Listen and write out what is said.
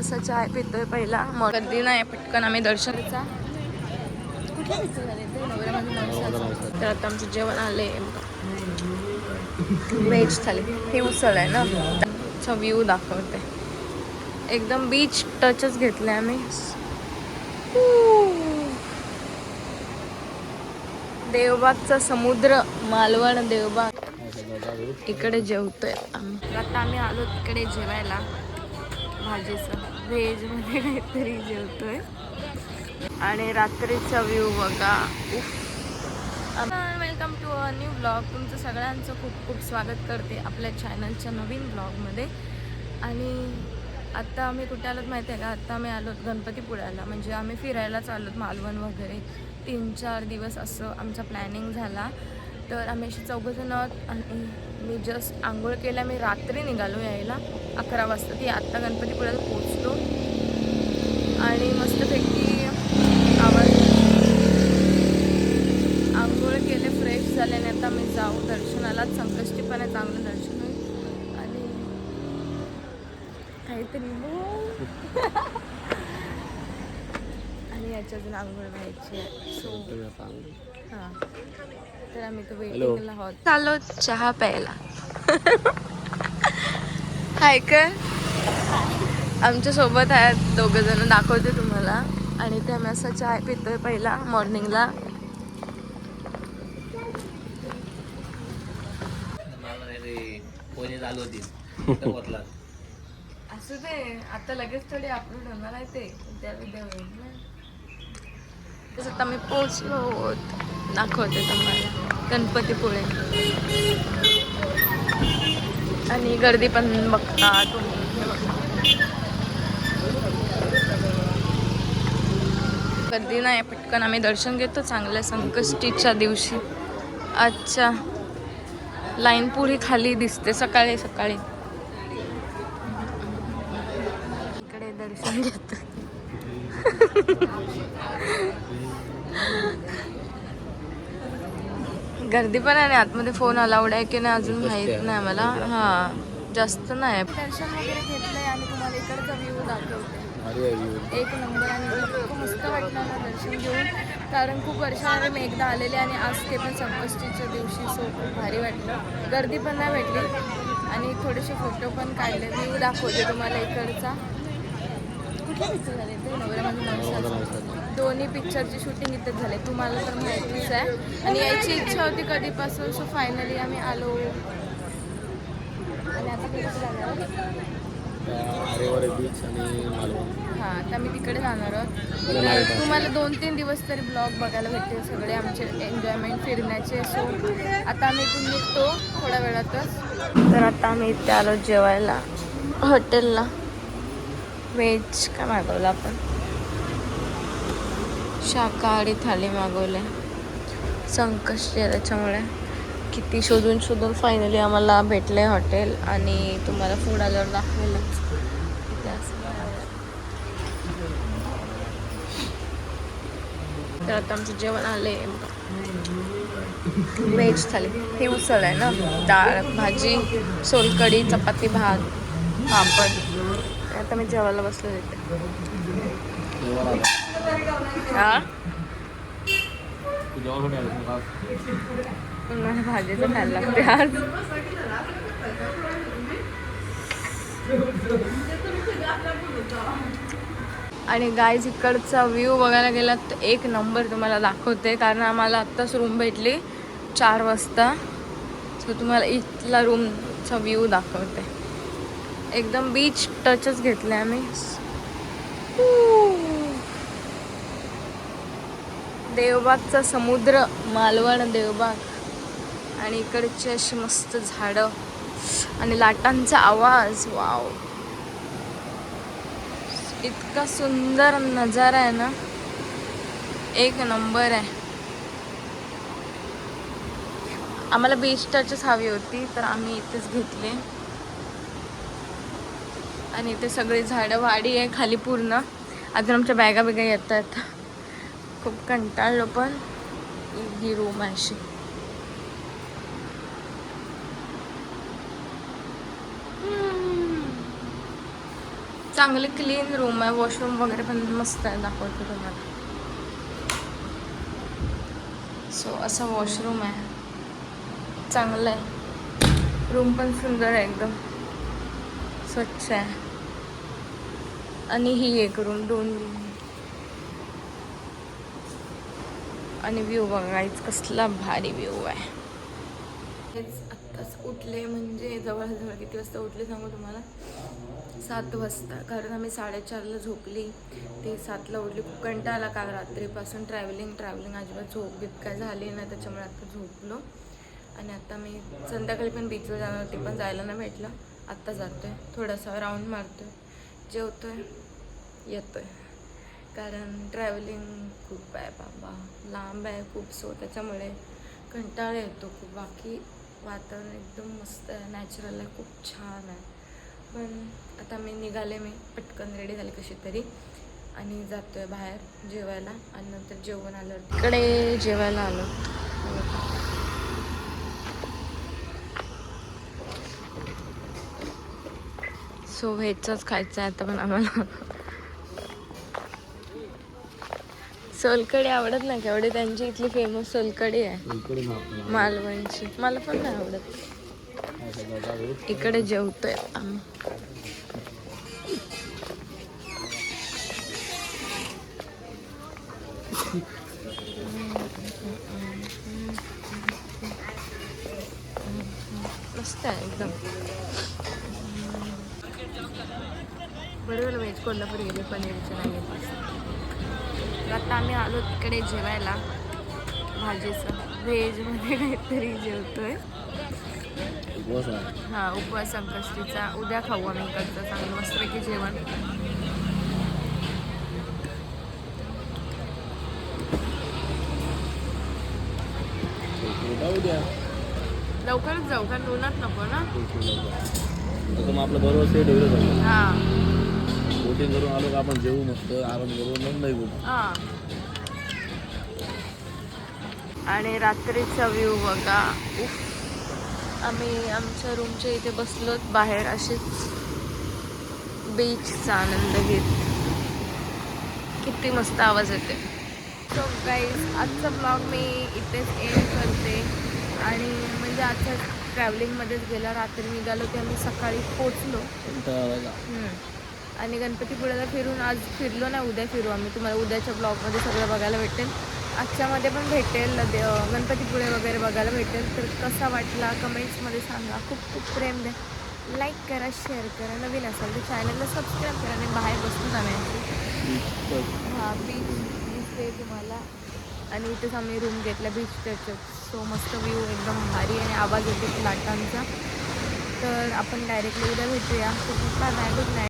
असा चाय पितोय पहिला. मग गर्दी नाही पटकन आम्ही दर्शनचा. तर आता आमचं जेवण आले व्हेज थाली. हे उसळ आहे ना? चा व्ह्यू दाखवते. एकदम बीच टचच घेतले आम्ही. देवबागचा समुद्र मालवण देवबाग. इकडे जेवतोय आम्ही. आता आम्ही आलो तिकडे जेवायला. भाजीचं. व्हेजमध्ये काहीतरी जेवतोय. आणि रात्रीचा व्ह्यू बघा. Welcome to a new blog तुमचं सगळ्यांचं खूप खूप स्वागत करते आपल्या चॅनलच्या नवीन ब्लॉगमध्ये आणि आत्ता आम्ही कुठे आलोत माहिती आहे का? आत्ता आम्ही आलोत गणपतीपुळ्याला. म्हणजे आम्ही फिरायलाच आलोत मालवण वगैरे. तीन चार दिवस असं आमचा प्लॅनिंग झाला. तर आम्ही अशी चौघजण आहोत आणि मी जस्ट आंघोळ केल्या. मी रात्री निघालो यायला. अकरा वाजता ती आत्ता गणपतीपुळ्याला पोचलो आणि मस्तपैकी आवाज आंघोळ केले फ्रेश झाल्याने आता मी जाऊ. दर्शनाला संकष्टी पण आहे चांगलं दर्शन होईल. आणि काहीतरी. आणि याच्या अजून आंघोळ व्हायची आहे. सो हां. तर आम्ही तो वेटिंगला आहोत. चाललो चहा प्यायला. हाय कर. आमच्यासोबत आहेत दोघं जण. दाखवते तुम्हाला. आणि ते आम्ही असा चहा पितोय पहिला मॉर्निंगला असू दे आता लगेच थोडी अपलोड होणार आहे ते. उद्या उद्या होईल ना. तसं आता मी पोचलो. दाखवते तुम्हाला. गणपतीपुळे. आणि गर्दी पण बघता तुम्ही. गर्दी नाही पटकन आम्ही दर्शन घेतो चांगल्या संकष्टीच्या दिवशी. अच्छा लाईन पुरी खाली दिसते सकाळी सकाळी. इकडे दर्शन घेतो. गर्दी पण आहे आणि आतमध्ये फोन अलाउड आहे की नाही अजून माहीत नाही मला. हा जास्त नाही. दर्शन वगैरे घेतलंय आणि तुम्हाला इकडचा व्ह्यू दाखवते. एक नंबर आणि खूप मस्त वाटलं ना दर्शन घेऊन. कारण खूप वर्षाने मी एकदा आलेले आणि आज ते पण संकष्टीच्या दिवशी सो खूप भारी वाटलं. गर्दी पण नाही भेटली. आणि थोडेसे फोटो पण काढले. मी दाखवते तुम्हाला इकडचा. कुठले पिक्चर झाले ते नवऱ्यामध्ये नवसाचं. दोन्ही पिक्चरची शूटिंग इथेच झाले. तुम्हाला तर माहितीच आहे. आणि यायची इच्छा होती कधीपासून सो फायनली आम्ही आलो. आणि आता कुठे जाणार आरेवारे बीच आणि मालवण. हां आता मी तिकडे जाणार आहोत. तर तुम्हाला दोन तीन दिवस तरी ब्लॉग बघायला भेटतील सगळे आमचे एन्जॉयमेंट फिरण्याचे. सो आता आम्ही इथून निघतो थोड्या वेळातच. तर आता आम्ही इथे आलो जेवायला. हॉटेलला. व्हेज काय मागवलं आपण? शाकाहारी थाली मागवले संकष्टी आहे त्याच्यामुळे. किती शोधून शोधून फायनली आम्हाला भेटले हॉटेल आणि तुम्हाला फूड आल्यावर दाखवेलच. तर आता आमचं जेवण आले व्हेज थाली. हे उसळ आहे ना? डाळ भाजी सोलकढी चपाती भात पापड. आता मी जेवायला बसलो तिथे हा मला भाजीचं खायला लागते आज. आणि गायज इकडचा व्ह्यू बघायला गेला तर एक नंबर तुम्हाला दाखवते. कारण आम्हाला आत्ताच रूम भेटली चार वाजता. सो तुम्हाला इथला रूमचा व्ह्यू दाखवते. एकदम बीच टचच घेतले आम्ही. देवबागचा समुद्र मालवण देवबाग आणि इकडचे अशी मस्त झाडं आणि लाटांचा आवाज वाव. इतका सुंदर नजारा आहे ना. एक नंबर आहे. आम्हाला बीच टचच हवी होती तर आम्ही इथेच घेतले. आणि इथे सगळी झाडं वाडी आहे खाली पूर्ण. अजून आमच्या बॅगा बिगा येत आहेत खूप कंटाळलो पण ही रूम आहे अशी. चांगली क्लीन रूम आहे. वॉशरूम वगैरे पण मस्त आहे. दाखवतो तुम्हाला. सो असं वॉशरूम आहे. चांगलं आहे. रूम पण सुंदर आहे एकदम. स्वच्छ आहे. आणि ही एक रूम दोन रूम आणि व्ह्यू बघायच कसला भारी व्ह्यू आहे. हेच आत्ताच उठले म्हणजे जवळजवळ किती वाजता उठले सांगू तुम्हाला? सात वाजता. कारण आम्ही साडेचारला झोपली. ते सातला उठली. खूप कंटाळा आला काल रात्रीपासून. ट्रॅव्हलिंग ट्रॅव्हलिंग अजिबात झोप बीत काय झाली नाही. त्याच्यामुळे आता झोपलो. आणि आता मी संध्याकाळी पण बीचवर जाणार. होती पण जायला नाही भेटलं. आत्ता जातोय. थोडासा राऊंड मारतोय. जेवतोय. येतोय. कारण ट्रॅव्हलिंग खूप आहे बाबा. लांब आहे खूप सो त्याच्यामुळे कंटाळा येतो खूप. बाकी वातावरण एकदम मस्त आहे. नॅचरल आहे खूप छान आहे. पण आता मी निघाले मी पटकन रेडी झाले कशी तरी आणि जातोय बाहेर जेवायला. आणि नंतर जेवण आलं. तिकडे जेवायला आलो. सो व्हेजचाच खायचा आहे आता पण आम्हाला. सोलकडी आवडत नाही का? एवढी त्यांची इथली फेमस सोलकडी आहे. मालवणची. मला पण नाही आवडत. इकडे जेवतोय आम्ही. मस्त आहे एकदम. बरोबर व्हेज कोल्हापूर गेले पनीरचे नाही आता आम्ही आलो तिकडे जेवायला. भाजीचं. व्हेजमध्ये काहीतरी जेवतोय. हा उपवास संकष्टीचा. उद्या खाऊ आम्ही इकडचं. चांगलं मस्तपैकी जेवण. लवकरच जाऊ कारण उन्हात नको ना. आपलं बरोबर सेट होईल सगळं हा. बोटिंग करून आलो का आपण जेवू मस्त आराम करून मग नाही बोलू. हा. आणि रात्रीचा व्ह्यू बघा. उफ. आम्ही आमच्या रूमच्या इथे बसलोत बाहेर असेच बीचचा आनंद घेत. किती मस्त आवाज येते सो गाईज आजचा ब्लॉग मी इथेच एंड करते. आणि म्हणजे आजच्या ट्रॅव्हलिंगमध्येच गेला रात्री निघालो की आम्ही सकाळी पोचलो. आणि गणपतीपुळ्याला फिरून आज फिरलो ना उद्या फिरू आम्ही. तुम्हाला उद्याच्या ब्लॉगमध्ये सगळं बघायला भेटेल. आजच्यामध्ये पण भेटेल दे- गणपतीपुळे वगैरे बघायला भेटेल. तर कसा वाटला कमेंट्समध्ये सांगा. खूप खूप प्रेम द्या. लाईक करा शेअर करा. नवीन असाल तर चॅनलला सबस्क्राईब करा आणि बाहेर बसून जाण्याची हां बीच दिसते तुम्हाला. आणि इथेच आम्ही रूम घेतला बीच टच सो मस्त व्ह्यू एकदम भारी आणि आवाज येतो लाटांचा. तर आपण डायरेक्टली उद्या भेटूया. Bye bye good night